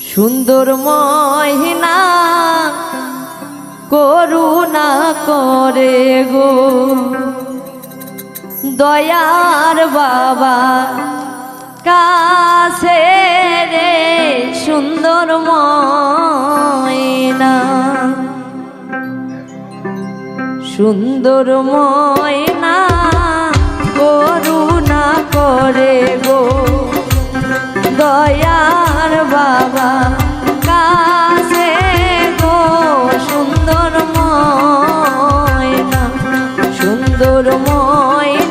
সুন্দর মহিনা করুণা করে গো। দয়ার বাবা কাছে রে সুন্দর ময়না। সুন্দর ময়না সুন্দর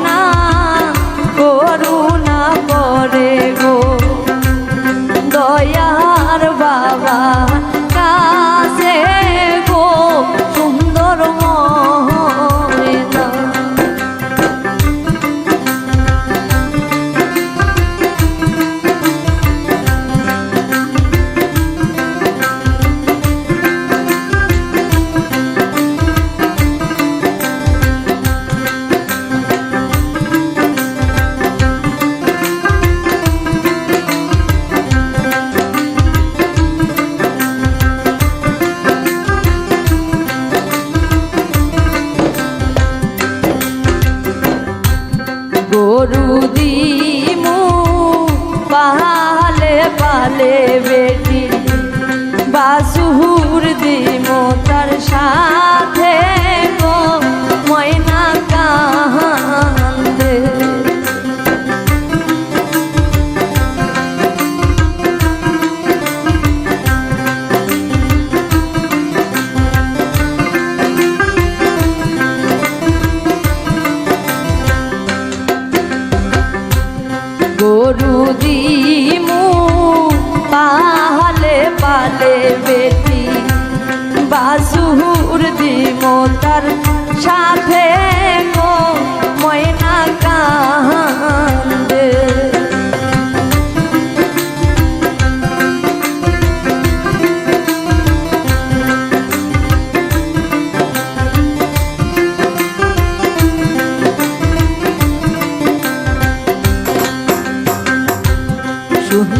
বাসুর দিমো তার সাথে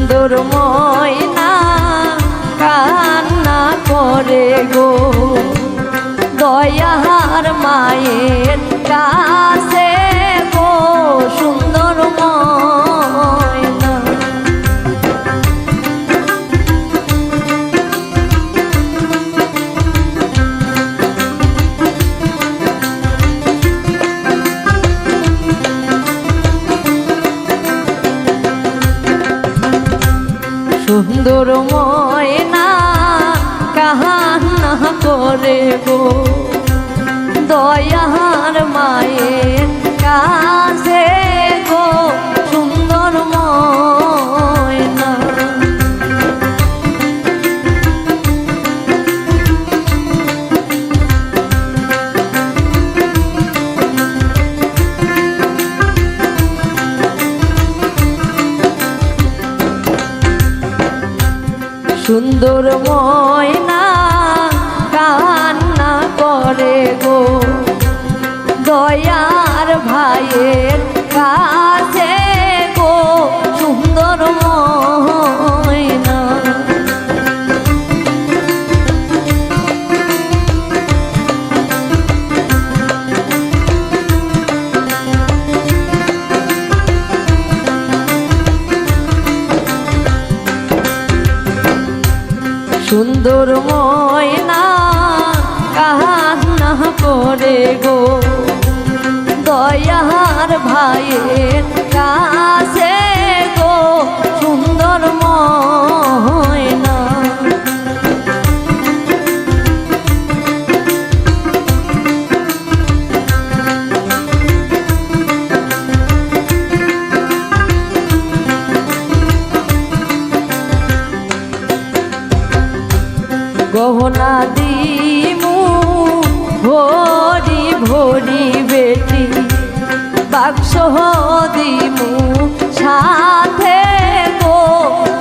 সুন্দর ময়না কান্না করে গো। দয়ার মায়ের কাছে সুন্দর ময়না কাহান্না করে গো। সুন্দর ময়না কান্না করে গো। দয়ার ভাইয়ের কাছে সুন্দর ময়না কান্না করে গো? দয়ার ভাইয়ের দিমু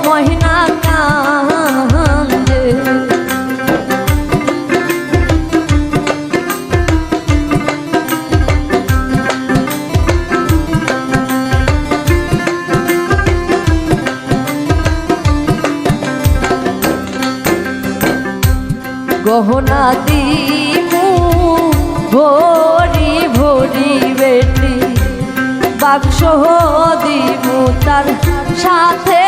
মহিনা গহনা দিমু ভরি ভরি বেটি। বাক্স দিব তার সাথে।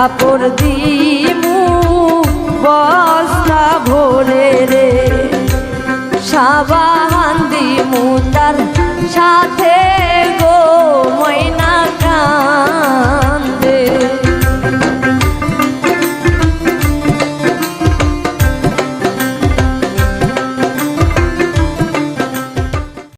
কাপড় দিমু বস্তা ভরে রে। সাবাহান দিমু তার সাত